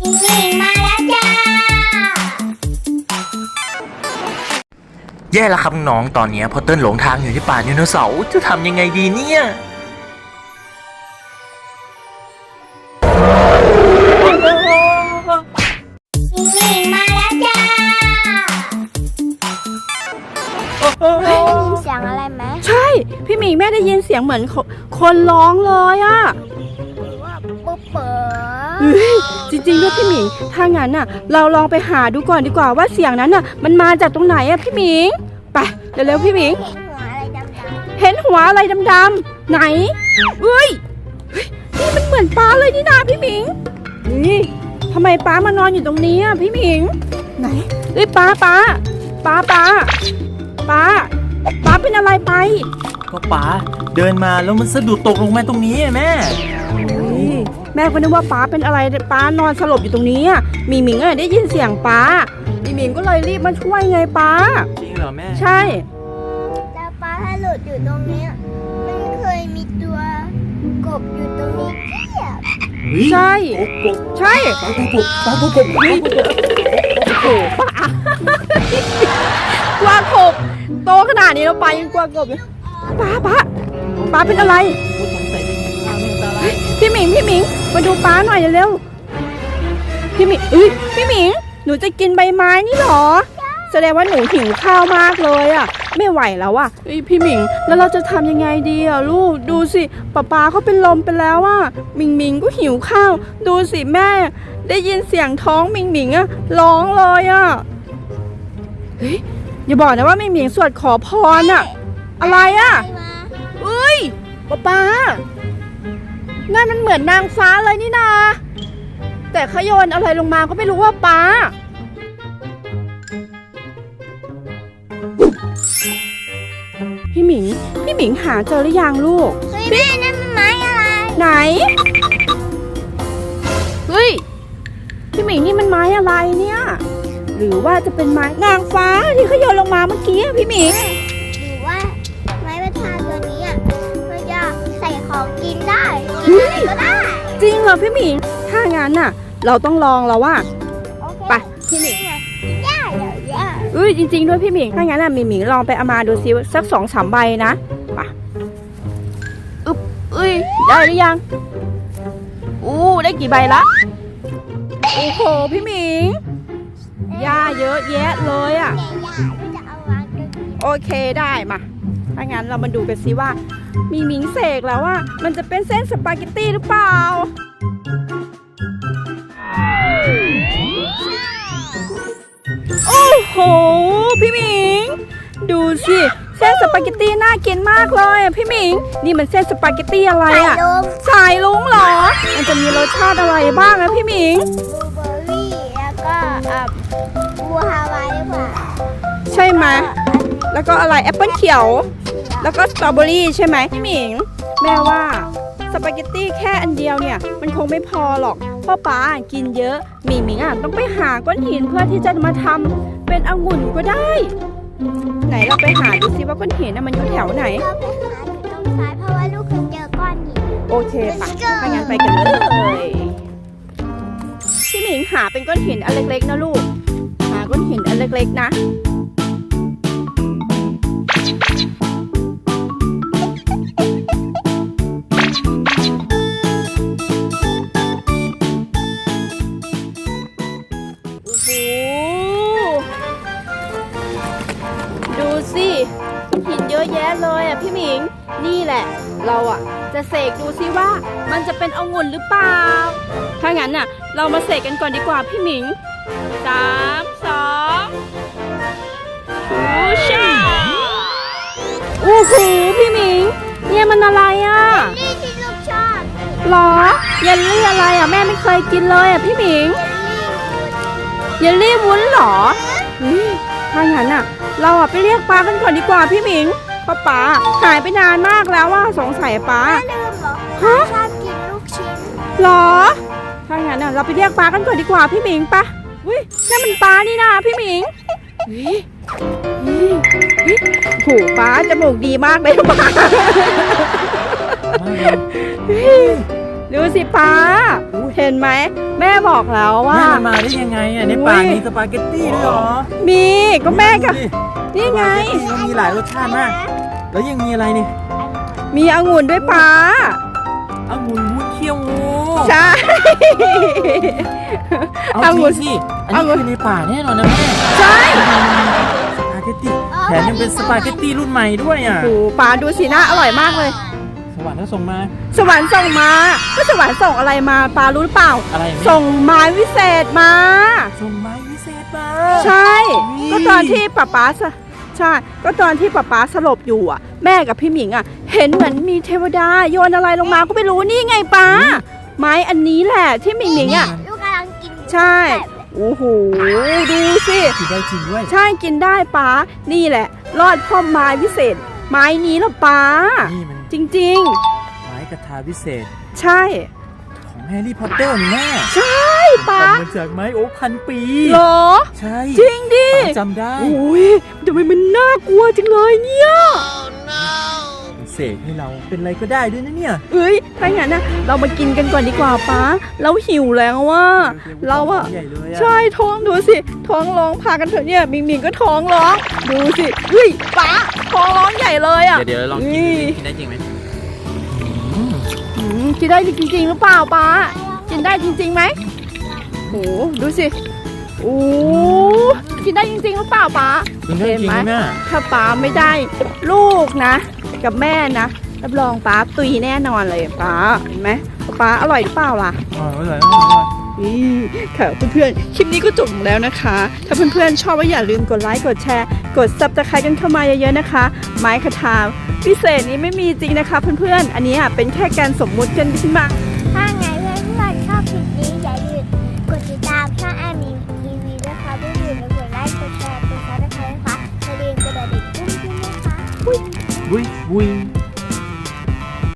มิงมาแล้วจ้า แย่แล้วครับน้องตอนนี้พอเติ้ลหลงทางอยู่ที่ป่าไดโนเสาร์จะทำยังไงดีเนี่ยมิงมาแล้วจ้าได้ยินเสียงอะไรไหมใช่ พี่หมิงแม่ได้ยินเสียงเหมือนคคนร้องเลยอะ หรือว่าปุ๊บเปิด เฮ้ยจริงๆด้วยพี่หมิง ถ้างั้นน่ะ เราลองไปหาดูก่อนดีกว่าว่าเสียงนั้นน่ะ มันมาจากตรงไหนอะพี่หมิง ไปเร็วๆพี่หมิง เห็นหัวอะไรดำเห็นหัวอะไรดำๆไหนเฮ้ยเฮ้ยนี่มันเหมือนปลาเลยนี่นาพี่หมิง นี่ทำไมปลามานอนอยู่ตรงนี้อะพี่หมิง ไหนเฮ้ยปลาปลาปลาปลาปลาปลาเป็นอะไรไป ก็ป๋าเดินมาแล้วมันสะดุดตกลงมาตรงนี้อะแม่อุ๊ย แม่ก็นึกว่าป้าเป็นอะไรป้านอนสลบอยู่ตรงนี้อะหมีหมิงอะได้ยินเสียงป้าหมีหมิงก็เลยรีบมาช่วยไงป้า จริงเหรอแม่ ใช่ๆแล้วปลาถ้าหลุดอยู่ตรงเนี้ยมันเคยมีตัวกบอยู่ตรงนี้เทียบใช่ใช่ปลาตัวกบปลาตัวกบโอ้โหป้ากวางกบโตขนาดนี้แล้วป้ายังกวางกบเลยป้าป้าป้าเป็นอะไรพี่หมิงพี่หมิง มาดูป้าหน่อยเร็วพี่หมิงเอ้ยพี่หมิง หนูจะกินใบไม้นี่หรอ แสดงว่าหนูหิวข้าวมากเลยอะ ไม่ไหวแล้วอะพี่หมิง แล้วเราจะทำยังไงดีอะลูก ดูสิป้าป้าเขาเป็นลมไปแล้วอะหมิงหมิงก็หิวข้าว ดูสิแม่ ได้ยินเสียงท้องหมิงหมิงอะร้องเลยอะ เฮ้ยอย่าบอกนะว่าหมิงหมิงสวดขอพรอะ อะไรอะเอ้ยป้าป้า นั่นมันเหมือนนางฟ้าเลยนี่นา แต่เขาโยนอะไรลงมาก็ไม่รู้ว่าป้า พี่หมิง พี่หมิงหาเจอหรือยังลูก เฮ้ยแม่นั่นมันไม้อะไร ไหน เฮ้ย พี่หมิงนี่มันไม้อะไรเนี่ย หรือว่าจะเป็นไม้นางฟ้าที่เขาโยนลงมาเมื่อกี้อะพี่หมิง เฮ้ยก็ได้ จริงเหรอพี่หมิง ถ้างั้นน่ะ เราต้องลองแล้วว่า โอเคไปพี่หมิง ย่าเดี๋ยวย่าเอ้ยจริง ๆ ด้วยพี่หมิง ถ้างั้นน่ะหมิงหมิงลองไปเอามาดูซิสักสองสามใบนะไปอึ๊บเอ้ยได้หรือยัง อู้ได้กี่ใบละ โอ้โหพี่หมิงหญ้าเยอะแยะเลยอะ เนี่ยย่าก็จะเอาวางตรงนี้ โอเคได้มา ถ้างั้นเรามาดูกันซิว่า มีหมิงเสกแล้วว่ามันจะเป็นเส้นสปาเกตตี้หรือเปล่า โอ้โห พี่หมิง ดูสิ เส้นสปาเกตตี้น่ากินมากเลยอะพี่หมิง นี่มันเส้นสปาเกตตี้อะไรใส่อะลมสายลุงเหรอ มันจะมีรสชาติอะไรบ้างอะพี่หมิง บลูเบอร์รี่แล้วก็เอ่อบัวฮาวายหรือเปล่าใช่ไหม แล้วก็อะไรแอปเปิลเขียว แแล้วก็สตรอเบอรี่ใช่ไหมพี่หมิง แม่ว่าสปาเกตตี้แค่อันเดียวเนี่ย มันคงไม่พอหรอกพ่อป้ากินเยอะหมิงหมิงอะต้องไปหาก้อนหินเพื่อที่จะมาทำเป็นองุ่นก็ได้ ไหนเราไปหาดูซิว่าก้อนหินน่ะมันอยู่แถวไหน เราไปหาอยู่ตรงซ้ายเพราะว่าลูกเคยเจอก้อนหิน โอเคปะ Let's go ถ้างั้นไปกันเลยพี่หมิงหาเป็นก้อนหินอันเล็กๆนะลูก หาก้อนหินอันเล็กๆนะ อะแยะเลยอะพี่หมิง นี่แหละ เราอะจะเสกดูซิว่ามันจะเป็นองุ่นหรือเปล่า ถ้างั้นน่ะ เรามาเสกกันก่อนดีกว่าพี่หมิงสามสองบูชาโอ้โหพี่หมิง เนี่ยมันอะไรอะนี่ที่ลูกชอบหรอเยลลี่อะไรอะแม่ไม่เคยกินเลยอะพี่หมิงเยลลี่วุ้นหรอเฮ้ยถ้างั้นอะ เราอะไปเรียกป้ากันก่อนดีกว่าพี่หมิง ป้าป๋าหายไปนานมากแล้วว่าสงสัยป้าแม่ลืมเหรอฮะชอบกินลูกชิ้นหรอถ้างั้นอะเราไปเรียกป้ากันก่อนดีกว่าพี่หมิงปะอุ้ยนั่นมันป้านี่นะพี่หมิงเฮ้ยเฮ้ยเฮ้ยโหป้าจมูกดีมากเลยป้าเฮ้ยดูสิป้าเห็นไหมแม่บอกแล้วว่าแม่มันมาได้ยังไงอะในป่ามีสปาเกตตี้ด้วยเหรอ มีก็แม่กับดูดินี่ไงสปาเกตตี้มันมีหลายรสชาติมาก แล้วยังมีอะไรนี่มีองุ่นด้วยป้าองุ่นวุ้นเคี้ยวงูใช่เอาองุ่นจริงสิอันนี้องุ่นคือในป่าแน่นอนนะแม่ใช่สปาเกตตี้แถมยังเป็นสปาเกตตี้รุ่นใหม่ด้วยอะโอ้ป้าดูสีหน้าอร่อยมากเลย สวรรค์ก็ส่งมา สวรรค์ส่งมาก็สวรรค์ส่งอะไรมาป้ารู้หรือเปล่า อะไรแม่ส่งไม้วิเศษมา ส่งไม้วิเศษมา ใช่นี่ก็ตอนที่ป๊าป๊าสะ ใช่ ก็ตอนที่ป๊าป๊าสลบอยู่อะ แม่กับพี่หมิงอะ เห็นเหมือนมีเทวดาโยนอะไรลงมาก็ไม่รู้นี่ไงป้าไม้อันนี้แหละที่หมิงหมิงอะ ลูกกำลังกินอยู่ใช่โอ้โห ดูสิ กินได้จริงด้วย ใช่กินได้ป้านี่แหละ รอดพ่อไม้พิเศษ ไม้นี้ละป้านี่มันจริง ไม้กระทาวิเศษๆ ใช่ ของแฮร์รี่พอตเตอร์นี่แม่ใช่ป้าทำมาจากไม้โอ๊คพันปี เหรอ ใช่ จริงดิป๋า จำได้ โอ้ยทำไมมันน่ากลัวจังเลยเนี่ยมันเสกให้เราเป็นอะไรก็ได้ด้วยนะเนี่ย เอ้ยถ้างั้นนะเรามากินกันก่อนดีกว่าป้า เราหิวแล้วว่า เราอะใหญ่เลยอะ ใช่ท้องดูสิ ท้องร้องพากันเถอะเนี่ยมิงมิงก็ท้องร้อง ดูสิเฮ้ยป้าท้องร้องใหญ่เลยอะเดี๋ยวเดี๋ยวลองกินดูดิกินได้จริงไหมอืมอืมกินได้จริงๆหรือเปล่าป้ากินได้จริงๆไหมโหดูสิโอ้ กินได้จริงๆหรือเปล่าป้ากินได้จริงไหมแม่ถ้าป้าไม่ได้ลูกนะ กับแม่นะรับรองป้าตุยแน่นอนเลยป้าเห็นไหมป้าอร่อยหรือเปล่าล่ะอร่อยอร่อยอร่อยนี่ค่ะเพื่อนๆ คลิปนี้ก็จบลงแล้วนะคะ ถ้าเพื่อนๆ ชอบก็อย่าลืมกดไลค์ กดแชร์ กดซับสไครต์กันเข้ามาเยอะๆนะคะ ไม้คาถาพิเศษนี้ไม่มีจริงนะคะเพื่อนๆ อันนี้อะเป็นแค่การสมมุติกันขึ้นมาถ้าไง ด